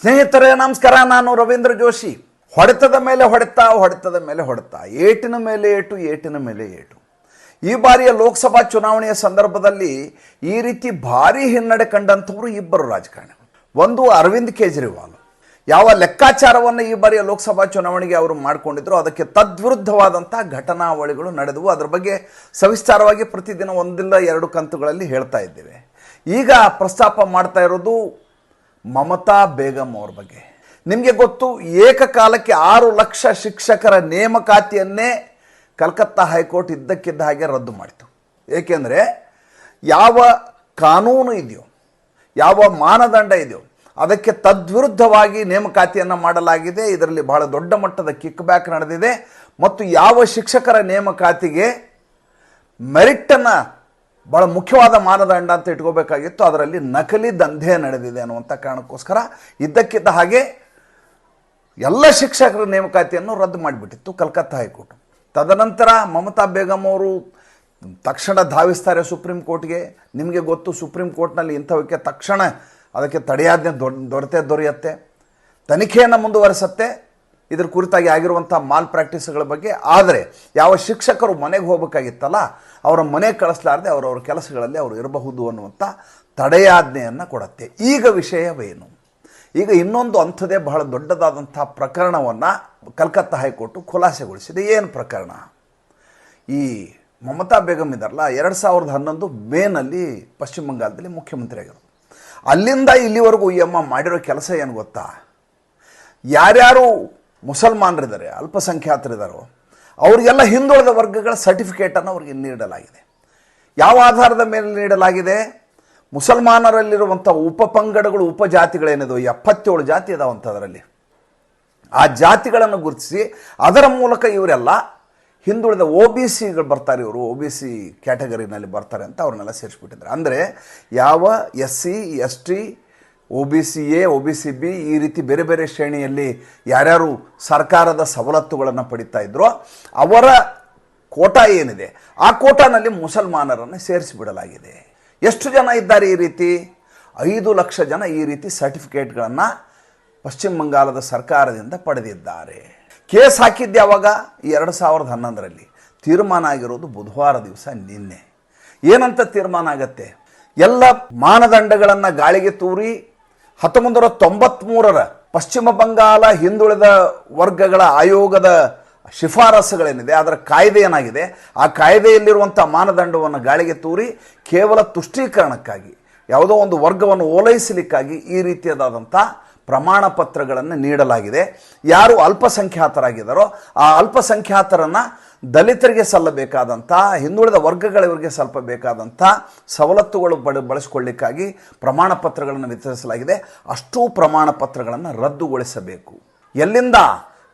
ಸ್ನೇಹಿತರೇ, ನಮಸ್ಕಾರ. ನಾನು ರವೀಂದ್ರ ಜೋಶಿ. ಹೊಡೆತದ ಮೇಲೆ ಹೊಡೆತ, ಹೊಡೆತದ ಮೇಲೆ ಹೊಡೆತ. ಏಟಿನ ಮೇಲೆ ಏಟು, ಏಟಿನ ಮೇಲೆ ಏಟು. ಈ ಬಾರಿಯ ಲೋಕಸಭಾ ಚುನಾವಣೆಯ ಸಂದರ್ಭದಲ್ಲಿ ಈ ರೀತಿ ಭಾರಿ ಹಿನ್ನಡೆ ಕಂಡಂಥವರು ಇಬ್ಬರು ರಾಜಕಾರಣಿ. ಒಂದು ಅರವಿಂದ್ ಕೇಜ್ರಿವಾಲ್. ಯಾವ ಲೆಕ್ಕಾಚಾರವನ್ನು ಈ ಬಾರಿಯ ಲೋಕಸಭಾ ಚುನಾವಣೆಗೆ ಅವರು ಮಾಡಿಕೊಂಡಿದ್ರು, ಅದಕ್ಕೆ ತದ್ವಿರುದ್ಧವಾದಂಥ ಘಟನಾವಳಿಗಳು ನಡೆದವು. ಅದರ ಬಗ್ಗೆ ಸವಿಸ್ತಾರವಾಗಿ ಪ್ರತಿದಿನ ಒಂದಿಲ್ಲ ಎರಡು ಕಂತುಗಳಲ್ಲಿ ಹೇಳ್ತಾ ಇದ್ದೇವೆ. ಈಗ ಪ್ರಸ್ತಾಪ ಮಾಡ್ತಾ ಇರೋದು ಮಮತಾ ಬೇಗಂ ಅವ್ರ ಬಗ್ಗೆ. ನಿಮಗೆ ಗೊತ್ತು, ಏಕಕಾಲಕ್ಕೆ ಆರು ಲಕ್ಷ ಶಿಕ್ಷಕರ ನೇಮಕಾತಿಯನ್ನೇ ಕಲ್ಕತ್ತಾ ಹೈಕೋರ್ಟ್ ಇದ್ದಕ್ಕಿದ್ದ ಹಾಗೆ ರದ್ದು ಮಾಡಿತು. ಏಕೆಂದರೆ ಯಾವ ಕಾನೂನು ಇದೆಯೋ, ಯಾವ ಮಾನದಂಡ ಇದೆಯೋ, ಅದಕ್ಕೆ ತದ್ವಿರುದ್ಧವಾಗಿ ನೇಮಕಾತಿಯನ್ನು ಮಾಡಲಾಗಿದೆ. ಇದರಲ್ಲಿ ಬಹಳ ದೊಡ್ಡ ಮಟ್ಟದ ಕಿಕ್ ಬ್ಯಾಕ್ ನಡೆದಿದೆ. ಮತ್ತು ಯಾವ ಶಿಕ್ಷಕರ ನೇಮಕಾತಿಗೆ ಮೆರಿಟನ್ನು ಭಾಳ ಮುಖ್ಯವಾದ ಮಾನದಂಡ ಅಂತ ಇಟ್ಕೋಬೇಕಾಗಿತ್ತು. ಅದರಲ್ಲಿ ನಕಲಿ ದಂಧೆ ನಡೆದಿದೆ ಅನ್ನುವಂಥ ಕಾರಣಕ್ಕೋಸ್ಕರ ಇದ್ದಕ್ಕಿದ್ದ ಹಾಗೆ ಎಲ್ಲ ಶಿಕ್ಷಕರ ನೇಮಕಾತಿಯನ್ನು ರದ್ದು ಮಾಡಿಬಿಟ್ಟಿತ್ತು ಕಲ್ಕತ್ತಾ ಹೈಕೋರ್ಟ್. ತದನಂತರ ಮಮತಾ ಬೇಗಂ ಅವರು ತಕ್ಷಣ ಧಾವಿಸ್ತಾರೆ ಸುಪ್ರೀಂ ಕೋರ್ಟ್ಗೆ. ನಿಮಗೆ ಗೊತ್ತು ಸುಪ್ರೀಂ ಕೋರ್ಟ್ನಲ್ಲಿ ಇಂಥವಕ್ಕೆ ತಕ್ಷಣ ಅದಕ್ಕೆ ತಡೆಯಾಜ್ಞೆ ದೊ, ದೊರೆತೇ ದೊರೆಯುತ್ತೆ. ತನಿಖೆಯನ್ನು ಮುಂದುವರಿಸುತ್ತೆ. ಇದ್ರ ಕುರಿತಾಗಿ ಆಗಿರುವಂಥ ಮಾಲ್ ಪ್ರಾಕ್ಟೀಸ್ಗಳ ಬಗ್ಗೆ. ಆದರೆ ಯಾವ ಶಿಕ್ಷಕರು ಮನೆಗೆ ಹೋಗಬೇಕಾಗಿತ್ತಲ್ಲ, ಅವರ ಮನೆ ಕಳಿಸ್ಲಾರ್ದೆ ಅವರವ್ರ ಕೆಲಸಗಳಲ್ಲಿ ಅವರು ಇರಬಹುದು ಅನ್ನುವಂಥ ತಡೆಯಾಜ್ಞೆಯನ್ನು ಕೊಡುತ್ತೆ. ಈಗ ವಿಷಯವೇನು? ಈಗ ಇನ್ನೊಂದು ಅಂಥದೇ ಬಹಳ ದೊಡ್ಡದಾದಂಥ ಪ್ರಕರಣವನ್ನು ಕಲ್ಕತ್ತಾ ಹೈಕೋರ್ಟು ಖುಲಾಸೆಗೊಳಿಸಿದೆ. ಏನು ಪ್ರಕರಣ? ಈ ಮಮತಾ ಬೇಗಂ ಇದಾರಲ್ಲ ಎರಡು ಸಾವಿರದ ಹನ್ನೊಂದು ಮೇನಲ್ಲಿ ಪಶ್ಚಿಮ ಬಂಗಾಳದಲ್ಲಿ ಮುಖ್ಯಮಂತ್ರಿ ಅಲ್ಲಿಂದ ಇಲ್ಲಿವರೆಗೂ ಈ ಅಮ್ಮ ಮಾಡಿರೋ ಕೆಲಸ ಏನು ಗೊತ್ತಾ? ಯಾರ್ಯಾರು ಮುಸಲ್ಮಾನರಿದ್ದಾರೆ, ಅಲ್ಪಸಂಖ್ಯಾತರಿದ್ದಾರೋ. ಅವರಿಗೆಲ್ಲ ಹಿಂದುಳಿದ ವರ್ಗಗಳ ಸರ್ಟಿಫಿಕೇಟನ್ನು ಅವರಿಗೆ ನೀಡಲಾಗಿದೆ. ಯಾವ ಆಧಾರದ ಮೇಲೆ ನೀಡಲಾಗಿದೆ? ಮುಸಲ್ಮಾನರಲ್ಲಿರುವಂಥ ಉಪಪಂಗಡಗಳು ಉಪಜಾತಿಗಳೇನಿದೆ ಎಪ್ಪತ್ತೇಳು ಜಾತಿ ಇದಾವಂಥ ಅದರಲ್ಲಿ. ಆ ಜಾತಿಗಳನ್ನು ಗುರುತಿಸಿ, ಅದರ ಮೂಲಕ ಇವರೆಲ್ಲ ಹಿಂದುಳಿದ ಒ ಬಿ ಸಿಗಳು ಬರ್ತಾರೆ, ಇವರು ಒ ಬಿ ಸಿ ಕ್ಯಾಟಗರಿನಲ್ಲಿ ಬರ್ತಾರೆ ಅಂತ ಅವ್ರನ್ನೆಲ್ಲ ಸೇರಿಸ್ಬಿಟ್ಟಿದ್ದಾರೆ. ಅಂದರೆ ಯಾವ S C, S T O B C A O B C B ಈ ರೀತಿ ಬೇರೆ ಬೇರೆ ಶ್ರೇಣಿಯಲ್ಲಿ ಯಾರ್ಯಾರು ಸರ್ಕಾರದ ಸವಲತ್ತುಗಳನ್ನು ಪಡಿತಾ ಇದ್ರೋ ಅವರ ಕೋಟಾ ಏನಿದೆ, ಆ ಕೋಟಾನಲ್ಲಿ ಮುಸಲ್ಮಾನರನ್ನು ಸೇರಿಸಿಬಿಡಲಾಗಿದೆ. ಎಷ್ಟು ಜನ ಇದ್ದಾರೆ ಈ ರೀತಿ? ಐದು ಲಕ್ಷ ಜನ ಈ ರೀತಿ ಸರ್ಟಿಫಿಕೇಟ್ಗಳನ್ನು ಪಶ್ಚಿಮ ಬಂಗಾಳದ ಸರ್ಕಾರದಿಂದ ಪಡೆದಿದ್ದಾರೆ. ಕೇಸ್ ಹಾಕಿದ್ದು ಯಾವಾಗ ಎರಡು ಸಾವಿರದ ಹನ್ನೊಂದರಲ್ಲಿ. ತೀರ್ಮಾನ ಆಗಿರೋದು ಬುಧವಾರ ದಿವಸ ನಿನ್ನೆ. ಏನಂತ ತೀರ್ಮಾನ ಆಗತ್ತೆ? ಎಲ್ಲ ಮಾನದಂಡಗಳನ್ನು ಗಾಳಿಗೆ ತೂರಿ ಹತ್ತೊಂಬತ್ತು ನೂರ ತೊಂಬತ್ತ್ಮೂರರ ಪಶ್ಚಿಮ ಬಂಗಾಳ ಹಿಂದುಳಿದ ವರ್ಗಗಳ ಆಯೋಗದ ಶಿಫಾರಸುಗಳೇನಿದೆ, ಅದರ ಕಾಯ್ದೆ ಏನಾಗಿದೆ? ಆ ಕಾಯ್ದೆಯಲ್ಲಿರುವಂಥ ಮಾನದಂಡವನ್ನು ಗಾಳಿಗೆ ತೂರಿ ಕೇವಲ ತುಷ್ಟೀಕರಣಕ್ಕಾಗಿ, ಯಾವುದೋ ಒಂದು ವರ್ಗವನ್ನು ಓಲೈಸಲಿಕ್ಕಾಗಿ ಈ ರೀತಿಯಾದಂಥ ಪ್ರಮಾಣ ಪತ್ರಗಳನ್ನು ನೀಡಲಾಗಿದೆ. ಯಾರು ಅಲ್ಪಸಂಖ್ಯಾತರಾಗಿದ್ದಾರೋ, ಆ ಅಲ್ಪಸಂಖ್ಯಾತರನ್ನು ದಲಿತರಿಗೆ ಸಲ್ಲಬೇಕಾದಂಥ, ಹಿಂದುಳಿದ ವರ್ಗಗಳವರಿಗೆ ಬೇಕಾದಂಥ ಸವಲತ್ತುಗಳು ಬಳ ಬಳಸಿಕೊಳ್ಳಿಕ್ಕಾಗಿ ಪ್ರಮಾಣ ಪತ್ರಗಳನ್ನು ವಿತರಿಸಲಾಗಿದೆ. ಅಷ್ಟೂ ಪ್ರಮಾಣ ಪತ್ರಗಳನ್ನು ರದ್ದುಗೊಳಿಸಬೇಕು. ಎಲ್ಲಿಂದ?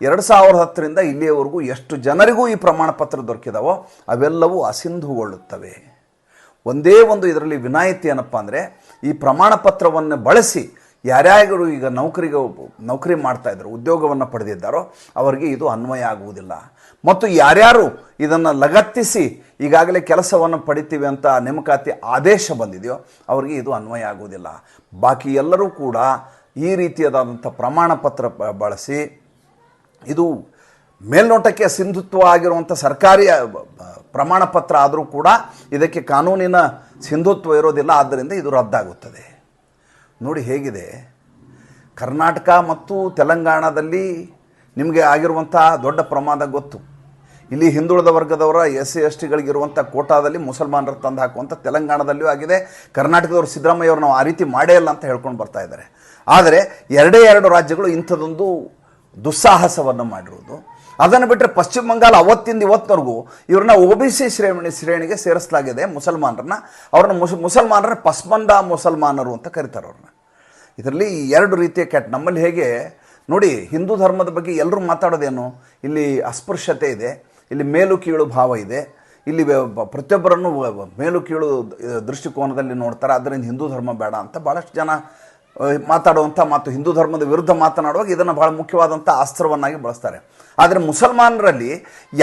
ಎರಡು ಸಾವಿರದ ಹತ್ತರಿಂದ ಇಲ್ಲಿಯವರೆಗೂ ಎಷ್ಟು ಜನರಿಗೂ ಈ ಪ್ರಮಾಣ ಪತ್ರ ದೊರಕಿದಾವೋ ಅವೆಲ್ಲವೂ ಅಸಿಂಧುಗೊಳ್ಳುತ್ತವೆ. ಒಂದೇ ಒಂದು ಇದರಲ್ಲಿ ವಿನಾಯಿತಿ ಏನಪ್ಪ ಅಂದರೆ, ಈ ಪ್ರಮಾಣ ಪತ್ರವನ್ನು ಬಳಸಿ ಯಾರ್ಯಾರು ಈಗ ನೌಕರಿಗೆ ನೌಕರಿ ಮಾಡ್ತಾ ಇದ್ದರು, ಉದ್ಯೋಗವನ್ನು ಪಡೆದಿದ್ದಾರೋ, ಅವರಿಗೆ ಇದು ಅನ್ವಯ ಆಗುವುದಿಲ್ಲ. ಮತ್ತು ಯಾರ್ಯಾರು ಇದನ್ನು ಲಗತ್ತಿಸಿ ಈಗಾಗಲೇ ಕೆಲಸವನ್ನು ಪಡಿತೀವಿ ಅಂತ ನೇಮಕಾತಿ ಆದೇಶ ಬಂದಿದೆಯೋ ಅವರಿಗೆ ಇದು ಅನ್ವಯ ಆಗುವುದಿಲ್ಲ. ಬಾಕಿ ಎಲ್ಲರೂ ಕೂಡ ಈ ರೀತಿಯಾದಂಥ ಪ್ರಮಾಣ ಪತ್ರ ಬಳಸಿ ಇದು ಮೇಲ್ನೋಟಕ್ಕೆ ಸಿಂಧುತ್ವ ಆಗಿರುವಂಥ ಸರ್ಕಾರಿ ಪ್ರಮಾಣ ಪತ್ರ ಆದರೂ ಕೂಡ ಇದಕ್ಕೆ ಕಾನೂನಿನ ಸಿಂಧುತ್ವ ಇರೋದಿಲ್ಲ, ಆದ್ದರಿಂದ ಇದು ರದ್ದಾಗುತ್ತದೆ. ನೋಡಿ ಹೇಗಿದೆ. ಕರ್ನಾಟಕ ಮತ್ತು ತೆಲಂಗಾಣದಲ್ಲಿ ನಿಮಗೆ ಆಗಿರುವಂಥ ದೊಡ್ಡ ಪ್ರಮಾದ ಗೊತ್ತು. ಇಲ್ಲಿ ಹಿಂದುಳಿದ ವರ್ಗದವರ ಎಸ್ ಸಿ ಎಸ್ ಟಿಗಳಿಗಿರುವಂಥ ಕೋಟಾದಲ್ಲಿ ಮುಸಲ್ಮಾನರು ತಂದು ಹಾಕುವಂಥ ತೆಲಂಗಾಣದಲ್ಲಿಯೂ ಆಗಿದೆ. ಕರ್ನಾಟಕದವರು ಸಿದ್ದರಾಮಯ್ಯವರು ನಾವು ಆ ರೀತಿ ಮಾಡೇ ಇಲ್ಲ ಅಂತ ಹೇಳ್ಕೊಂಡು ಬರ್ತಾ ಇದ್ದಾರೆ. ಆದರೆ ಎರಡೇ ಎರಡು ರಾಜ್ಯಗಳು ಇಂಥದೊಂದು ದುಸ್ಸಾಹಸವನ್ನು ಮಾಡಿರುವುದು ಅದನ್ನು ಬಿಟ್ಟರೆ ಪಶ್ಚಿಮ ಬಂಗಾಳ ಅವತ್ತಿಂದ ಇವತ್ತವರೆಗೂ ಇವ್ರನ್ನ ಒ ಬಿ ಸಿ ಶ್ರೇಣಿ ಶ್ರೇಣಿಗೆ ಸೇರಿಸಲಾಗಿದೆ ಮುಸಲ್ಮಾನರನ್ನ. ಅವ್ರನ್ನ ಮುಸ್ ಮುಸಲ್ಮಾನರ ಪಸ್ಮಂದ ಮುಸಲ್ಮಾನರು ಅಂತ ಕರೀತಾರೆ ಅವ್ರನ್ನ. ಇದರಲ್ಲಿ ಎರಡು ರೀತಿಯ ಕ್ಯಾಟ್ ನಮ್ಮಲ್ಲಿ ಹೇಗೆ ನೋಡಿ ಹಿಂದೂ ಧರ್ಮದ ಬಗ್ಗೆ ಎಲ್ಲರೂ ಮಾತಾಡೋದೇನು? ಇಲ್ಲಿ ಅಸ್ಪೃಶ್ಯತೆ ಇದೆ. ಇಲ್ಲಿ ಮೇಲು ಕೀಳು ಭಾವ ಇದೆ. ಇಲ್ಲಿ ಪ್ರತಿಯೊಬ್ಬರನ್ನು ಮೇಲು ಕೀಳು ದೃಷ್ಟಿಕೋನದಲ್ಲಿ ನೋಡ್ತಾರೆ. ಅದರಿಂದ ಹಿಂದೂ ಧರ್ಮ ಬೇಡ ಅಂತ ಭಾಳಷ್ಟು ಜನ ಮಾತಾಡುವಂಥ ಮತ್ತು ಹಿಂದೂ ಧರ್ಮದ ವಿರುದ್ಧ ಮಾತನಾಡುವಾಗ ಇದನ್ನು ಭಾಳ ಮುಖ್ಯವಾದಂಥ ಅಸ್ತ್ರವನ್ನಾಗಿ ಬಳಸ್ತಾರೆ. ಆದರೆ ಮುಸಲ್ಮಾನರಲ್ಲಿ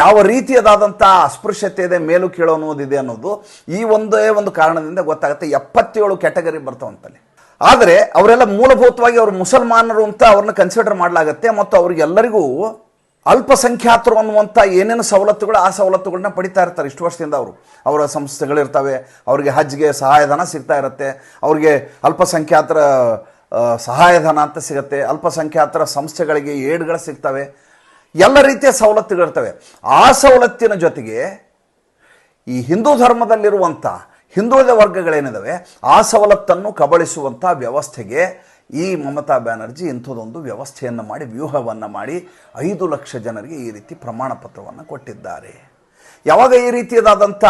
ಯಾವ ರೀತಿಯದಾದಂಥ ಅಸ್ಪೃಶ್ಯತೆ ಇದೆ, ಮೇಲು ಕೀಳು ಅನ್ನೋದಿದೆ ಅನ್ನೋದು ಈ ಒಂದೇ ಒಂದು ಕಾರಣದಿಂದ ಗೊತ್ತಾಗುತ್ತೆ. ಎಪ್ಪತ್ತೇಳು ಕ್ಯಾಟಗರಿ ಬರ್ತಾವಂತಲ್ಲಿ. ಆದರೆ ಅವರೆಲ್ಲ ಮೂಲಭೂತವಾಗಿ ಅವರು ಮುಸಲ್ಮಾನರು ಅಂತ ಅವ್ರನ್ನ ಕನ್ಸಿಡರ್ ಮಾಡಲಾಗತ್ತೆ. ಮತ್ತು ಅವ್ರಿಗೆಲ್ಲರಿಗೂ ಅಲ್ಪಸಂಖ್ಯಾತರು ಅನ್ನುವಂಥ ಏನೇನು ಸವಲತ್ತುಗಳು ಆ ಸವಲತ್ತುಗಳನ್ನ ಪಡಿತಾ ಇರ್ತಾರೆ. ಇಷ್ಟು ವರ್ಷದಿಂದ ಅವರು. ಅವರ ಸಂಸ್ಥೆಗಳಿರ್ತವೆ ಅವರಿಗೆ ಹಜ್ಗೆ ಸಹಾಯಧನ ಸಿಗ್ತಾ ಇರುತ್ತೆ. ಅವರಿಗೆ ಅಲ್ಪಸಂಖ್ಯಾತರ ಸಹಾಯಧನ ಅಂತ ಸಿಗುತ್ತೆ. ಅಲ್ಪಸಂಖ್ಯಾತರ ಸಂಸ್ಥೆಗಳಿಗೆ ಏಡ್ಗಳು ಸಿಗ್ತವೆ. ಎಲ್ಲ ರೀತಿಯ ಸವಲತ್ತುಗಳಿರ್ತವೆ ಆ ಸವಲತ್ತಿನ ಜೊತೆಗೆ ಈ ಹಿಂದೂ ಧರ್ಮದಲ್ಲಿರುವಂಥ ಹಿಂದುಳಿದ ವರ್ಗಗಳೇನಿದಾವೆ, ಆ ಸವಲತ್ತನ್ನು ಕಬಳಿಸುವಂಥ ವ್ಯವಸ್ಥೆಗೆ ಈ ಮಮತಾ ಬ್ಯಾನರ್ಜಿ ಇಂಥದ್ದೊಂದು ವ್ಯವಸ್ಥೆಯನ್ನು ಮಾಡಿ, ವ್ಯೂಹವನ್ನು ಮಾಡಿ ಐದು ಲಕ್ಷ ಜನರಿಗೆ ಈ ರೀತಿ ಪ್ರಮಾಣ ಪತ್ರವನ್ನು ಕೊಟ್ಟಿದ್ದಾರೆ. ಯಾವಾಗ ಈ ರೀತಿಯದಾದಂಥ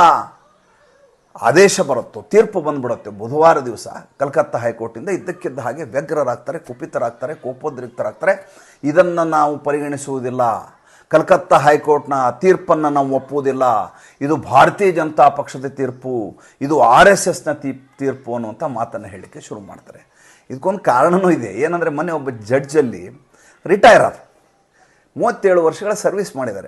ಆದೇಶ ಬರುತ್ತೋ, ತೀರ್ಪು ಬಂದ್ಬಿಡುತ್ತೆ. ಬುಧವಾರ ದಿವಸ ಕಲ್ಕತ್ತಾ ಹೈಕೋರ್ಟಿಂದ ಇದ್ದಕ್ಕಿದ್ದ ಹಾಗೆ ವ್ಯಗ್ರರಾಗ್ತಾರೆ, ಕುಪಿತರಾಗ್ತಾರೆ, ಕೋಪೋದ್ರಿಕ್ತರಾಗ್ತಾರೆ. ಇದನ್ನು ನಾವು ಪರಿಗಣಿಸುವುದಿಲ್ಲ. ಕಲ್ಕತ್ತಾ ಹೈಕೋರ್ಟ್ನ ತೀರ್ಪನ್ನು ನಾವು ಒಪ್ಪುವುದಿಲ್ಲ. ಇದು ಭಾರತೀಯ ಜನತಾ ಪಕ್ಷದ ತೀರ್ಪು, ಇದು ಆರ್ ಎಸ್ ಎಸ್ನ ತೀರ್ಪು ಅನ್ನುವಂಥ ಮಾತನ್ನು ಹೇಳಲಿಕ್ಕೆ ಶುರು ಮಾಡ್ತಾರೆ. ಇದಕ್ಕೊಂದು ಕಾರಣನೂ ಇದೆ. ಏನಂದರೆ ಮೊನ್ನೆ ಒಬ್ಬ ಜಡ್ಜಲ್ಲಿ ರಿಟೈರ್ ಆದ. ಮೂವತ್ತೇಳು ವರ್ಷಗಳ ಸರ್ವಿಸ್ ಮಾಡಿದ್ದಾರೆ.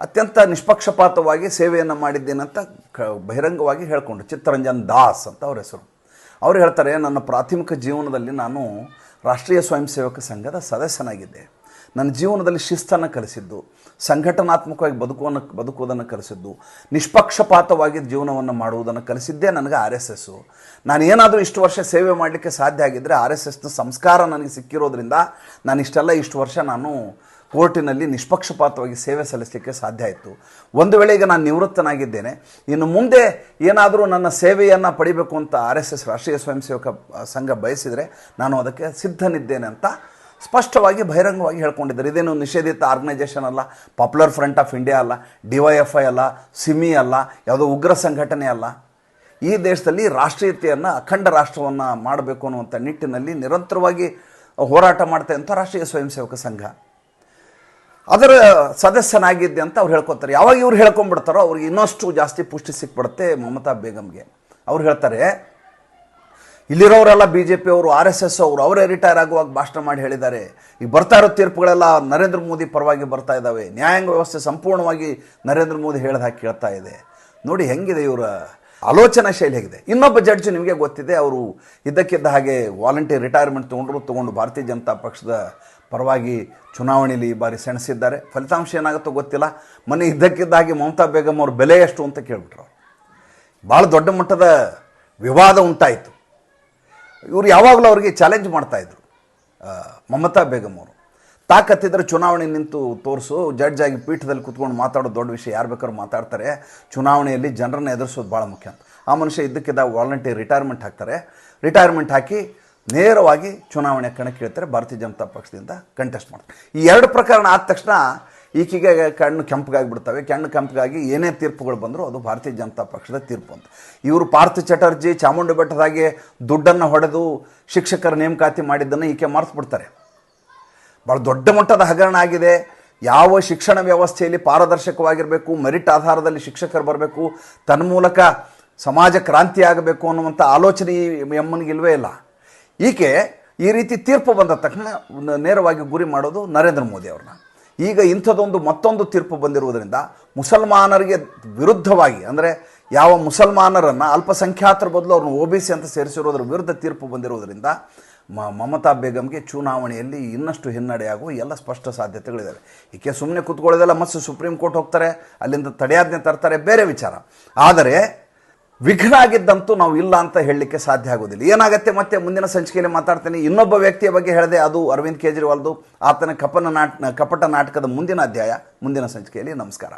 ಅತ್ಯಂತ ನಿಷ್ಪಕ್ಷಪಾತವಾಗಿ ಸೇವೆಯನ್ನು ಮಾಡಿದ್ದೇನಂತ ಕ, ಬಹಿರಂಗವಾಗಿ ಹೇಳ್ಕೊಂಡು ಚಿತ್ತರಂಜನ್ ದಾಸ್ ಅಂತ ಅವ್ರ ಹೆಸರು. ಅವ್ರು ಹೇಳ್ತಾರೆ, ನನ್ನ ಪ್ರಾಥಮಿಕ ಜೀವನದಲ್ಲಿ ನಾನು ರಾಷ್ಟ್ರೀಯ ಸ್ವಯಂ ಸೇವಕ ಸಂಘದ ಸದಸ್ಯನಾಗಿದ್ದೆ. ನನ್ನ ಜೀವನದಲ್ಲಿ ಶಿಸ್ತನ್ನು ಕಲಿಸಿದ್ದು, ಸಂಘಟನಾತ್ಮಕವಾಗಿ ಬದುಕುವನ್ನು ಬದುಕುವುದನ್ನು ಕಲಿಸಿದ್ದು, ನಿಷ್ಪಕ್ಷಪಾತವಾಗಿ ಜೀವನವನ್ನು ಮಾಡುವುದನ್ನು ಕಲಿಸಿದ್ದೇ ನನಗೆ ಆರ್ ಎಸ್ ಎಸ್ಸು. ನಾನು ಏನಾದರೂ ಇಷ್ಟು ವರ್ಷ ಸೇವೆ ಮಾಡಲಿಕ್ಕೆ ಸಾಧ್ಯ ಆಗಿದ್ದರೆ ಆರ್ ಎಸ್ ಎಸ್ನ ಸಂಸ್ಕಾರ ನನಗೆ ಸಿಕ್ಕಿರೋದ್ರಿಂದ ನಾನು ಇಷ್ಟೆಲ್ಲ ಇಷ್ಟು ವರ್ಷ ನಾನು ಕೋರ್ಟಿನಲ್ಲಿ ನಿಷ್ಪಕ್ಷಪಾತವಾಗಿ ಸೇವೆ ಸಲ್ಲಿಸಲಿಕ್ಕೆ ಸಾಧ್ಯ ಆಯಿತು. ಒಂದು ವೇಳೆ ಈಗ ನಾನು ನಿವೃತ್ತನಾಗಿದ್ದೇನೆ, ಇನ್ನು ಮುಂದೆ ಏನಾದರೂ ನನ್ನ ಸೇವೆಯನ್ನು ಪಡಿಬೇಕು ಅಂತ ಆರ್ ಎಸ್ ಎಸ್ ರಾಷ್ಟ್ರೀಯ ಸ್ವಯಂ ಸೇವಕ ಸಂಘ ಬಯಸಿದರೆ ನಾನು ಅದಕ್ಕೆ ಸಿದ್ಧನಿದ್ದೇನೆ ಅಂತ ಸ್ಪಷ್ಟವಾಗಿ ಬಹಿರಂಗವಾಗಿ ಹೇಳ್ಕೊಂಡಿದ್ದಾರೆ. ಇದೇನು ನಿಷೇಧಿತ ಆರ್ಗನೈಸೇಷನ್ ಅಲ್ಲ ಪಾಪ್ಯುಲರ್ ಫ್ರಂಟ್ ಆಫ್ ಇಂಡಿಯಾ ಅಲ್ಲ ಡಿ ವೈ ಎಫ್ ಐ ಅಲ್ಲ ಸಿಮಿ ಅಲ್ಲ, ಯಾವುದೋ ಉಗ್ರ ಸಂಘಟನೆ ಅಲ್ಲ. ಈ ದೇಶದಲ್ಲಿ ರಾಷ್ಟ್ರೀಯತೆಯನ್ನು, ಅಖಂಡ ರಾಷ್ಟ್ರವನ್ನು ಮಾಡಬೇಕು ಅನ್ನುವಂಥ ನಿಟ್ಟಿನಲ್ಲಿ ನಿರಂತರವಾಗಿ ಹೋರಾಟ ಮಾಡ್ತಾ ಅಂತ ರಾಷ್ಟ್ರೀಯ ಸ್ವಯಂ ಸೇವಕ ಸಂಘ. ಅದರ ಸದಸ್ಯನಾಗಿದ್ದೆ ಅಂತ ಅವ್ರು ಹೇಳ್ಕೊತಾರೆ. ಯಾವಾಗ ಇವ್ರು ಹೇಳ್ಕೊಂಬಿಡ್ತಾರೋ ಅವ್ರಿಗೆ ಇನ್ನಷ್ಟು ಜಾಸ್ತಿ ಪುಷ್ಟಿ ಸಿಕ್ಬಿಡುತ್ತೆ ಮಮತಾ ಬೇಗಮ್ಗೆ. ಅವ್ರು ಹೇಳ್ತಾರೆ ಇಲ್ಲಿರೋರೆಲ್ಲ ಬಿ ಜೆ ಪಿ ಅವರು ಆರ್ ಎಸ್ ಎಸ್ ಅವರು, ಅವರೇ ರಿಟೈರ್ ಆಗುವಾಗ ಭಾಷಣ ಮಾಡಿ ಹೇಳಿದ್ದಾರೆ. ಈಗ ಬರ್ತಾ ಇರೋ ತೀರ್ಪುಗಳೆಲ್ಲ ನರೇಂದ್ರ ಮೋದಿ ಪರವಾಗಿ ಬರ್ತಾ ಇದ್ದಾವೆ. ನ್ಯಾಯಾಂಗ ವ್ಯವಸ್ಥೆ ಸಂಪೂರ್ಣವಾಗಿ ನರೇಂದ್ರ ಮೋದಿ ಹೇಳ್ದ ಹಾಗೆ ಕೇಳ್ತಾ ಇದೆ. ನೋಡಿ ಹೆಂಗಿದೆ ಇವರ ಆಲೋಚನಾ ಶೈಲಿ ಹೇಗಿದೆ. ಇನ್ನೊಬ್ಬ ಜಡ್ಜ್ ನಿಮಗೆ ಗೊತ್ತಿದೆ, ಅವರು ಇದ್ದಕ್ಕಿದ್ದ ಹಾಗೆ ವಾಲಂಟಿಯರ್ ರಿಟೈರ್ಮೆಂಟ್ ತೊಗೊಂಡ್ರು, ತೊಗೊಂಡು ಭಾರತೀಯ ಜನತಾ ಪಕ್ಷದ ಪರವಾಗಿ ಚುನಾವಣೆಯಲ್ಲಿ ಈ ಬಾರಿ ಸೆಣಸಿದ್ದಾರೆ. ಫಲಿತಾಂಶ ಏನಾಗುತ್ತೋ ಗೊತ್ತಿಲ್ಲ. ಮೊನ್ನೆ ಇದ್ದಕ್ಕಿದ್ದ ಹಾಗೆ ಮಮತಾ ಬೇಗಮ್ ಅವ್ರ ಬೆಲೆ ಎಷ್ಟು ಅಂತ ಕೇಳ್ಬಿಟ್ರು ಭಾಳ ದೊಡ್ಡ ಮಟ್ಟದ ವಿವಾದ ಉಂಟಾಯಿತು. ಇವರು ಯಾವಾಗಲೂ ಅವರಿಗೆ ಚಾಲೆಂಜ್ ಮಾಡ್ತಾಯಿದ್ರು ಮಮತಾ ಬೇಗಮ್ ಅವರು. ತಾಕತ್ತಿದ್ರೆ ಚುನಾವಣೆ ನಿಂತು ತೋರಿಸು ಜಡ್ಜ್ ಆಗಿ ಪೀಠದಲ್ಲಿ ಕುತ್ಕೊಂಡು ಮಾತಾಡೋ ದೊಡ್ಡ ವಿಷಯ ಯಾರು ಬೇಕಾದ್ರೂ ಮಾತಾಡ್ತಾರೆ. ಚುನಾವಣೆಯಲ್ಲಿ ಜನರನ್ನು ಎದುರಿಸೋದು ಭಾಳ ಮುಖ್ಯ ಅಂತ. ಆ ಮನುಷ್ಯ ಇದ್ದಕ್ಕಿದ್ದಾಗ ವಾಲಂಟಿಯರ್ ರಿಟೈರ್ಮೆಂಟ್ ಹಾಕ್ತಾರೆ. ರಿಟೈರ್ಮೆಂಟ್ ಹಾಕಿ ನೇರವಾಗಿ ಚುನಾವಣೆ ಕಣಕ್ಕೆ ಇಳ್ತಾರೆ. ಭಾರತೀಯ ಜನತಾ ಪಕ್ಷದಿಂದ ಕಂಟೆಸ್ಟ್ ಮಾಡ್ತಾರೆ. ಈ ಎರಡು ಪ್ರಕರಣ ಆದ ತಕ್ಷಣ ಈಕೆಗೆ ಕಣ್ಣು ಕೆಂಪಗಾಗಿಬಿಡ್ತವೆ. ಕಣ್ಣು ಕೆಂಪಗಾಗಿ ಏನೇ ತೀರ್ಪುಗಳು ಬಂದರೂ ಅದು ಭಾರತೀಯ ಜನತಾ ಪಕ್ಷದ ತೀರ್ಪು ಅಂತ. ಇವರು ಪಾರ್ಥ ಚಟರ್ಜಿ, ಚಾಮುಂಡಿ ಬೆಟ್ಟದಾಗೆ ದುಡ್ಡನ್ನು ಹೊಡೆದು ಶಿಕ್ಷಕರ ನೇಮಕಾತಿ ಮಾಡಿದ್ದನ್ನು ಈಕೆ ಮರೆತುಬಿಡ್ತಾರೆ. ಭಾಳ ದೊಡ್ಡ ಮಟ್ಟದ ಹಗರಣ ಆಗಿದೆ. ಯಾವ ಶಿಕ್ಷಣ ವ್ಯವಸ್ಥೆಯಲ್ಲಿ ಪಾರದರ್ಶಕವಾಗಿರಬೇಕು, ಮೆರಿಟ್ ಆಧಾರದಲ್ಲಿ ಶಿಕ್ಷಕರು ಬರಬೇಕು ತನ್ಮೂಲಕ ಸಮಾಜ ಕ್ರಾಂತಿ ಆಗಬೇಕು ಅನ್ನುವಂಥ ಆಲೋಚನೆ ಯಮ್ಮನಿಗೆ ಎಮ್ಮನಿಗೆ ಇಲ್ವೇ ಇಲ್ಲ. ಈಕೆ ಈ ರೀತಿ ತೀರ್ಪು ಬಂದ ತಕ್ಷಣ ನೇರವಾಗಿ ಗುರಿ ಮಾಡೋದು ನರೇಂದ್ರ ಮೋದಿ ಅವ್ರನ್ನ. ಈಗ ಇಂಥದ್ದೊಂದು ಮತ್ತೊಂದು ತೀರ್ಪು ಬಂದಿರುವುದರಿಂದ ಮುಸಲ್ಮಾನರಿಗೆ ವಿರುದ್ಧವಾಗಿ, ಅಂದರೆ ಯಾವ ಮುಸಲ್ಮಾನರನ್ನು ಅಲ್ಪಸಂಖ್ಯಾತರ ಬದಲು ಅವ್ರನ್ನ ಒ ಬಿ ಸಿ ಅಂತ ಸೇರಿಸಿರೋದ್ರ ವಿರುದ್ಧ ತೀರ್ಪು ಬಂದಿರುವುದರಿಂದ ಮ, ಮಮತಾ ಬೇಗಮ್ಗೆ ಚುನಾವಣೆಯಲ್ಲಿ ಇನ್ನಷ್ಟು ಹಿನ್ನಡೆಯಾಗುವ ಎಲ್ಲ ಸ್ಪಷ್ಟ ಸಾಧ್ಯತೆಗಳಿದ್ದಾವೆ ಈಕೆ ಸುಮ್ಮನೆ ಕೂತ್ಕೊಳ್ಳೋದೆಲ್ಲ, ಮತ್ತೆ ಸುಪ್ರೀಂ ಕೋರ್ಟ್ ಹೋಗ್ತಾರೆ, ಅಲ್ಲಿಂದ ತಡೆಯಾಜ್ಞೆ ತರ್ತಾರೆ, ಬೇರೆ ವಿಚಾರ. ಆದರೆ ವಿಘ್ನ ಆಗಿದ್ದಂತೂ ನಾವು ಇಲ್ಲ ಅಂತ ಹೇಳಲಿಕ್ಕೆ ಸಾಧ್ಯ ಆಗೋದಿಲ್ಲ ಏನಾಗುತ್ತೆ ಮತ್ತೆ ಮುಂದಿನ ಸಂಚಿಕೆಯಲ್ಲಿ ಮಾತಾಡ್ತೀನಿ. ಇನ್ನೊಬ್ಬ ವ್ಯಕ್ತಿಯ ಬಗ್ಗೆ ಹೇಳಿದೆ ಅದು ಅರವಿಂದ್ ಕೇಜ್ರಿವಾಲ್ದು. ಆತನ ಕಪನ ನಾಟ್, ಕಪಟ ನಾಟಕದ ಮುಂದಿನ ಅಧ್ಯಾಯ, ಮುಂದಿನ ಸಂಚಿಕೆಯಲ್ಲಿ ನಮಸ್ಕಾರ.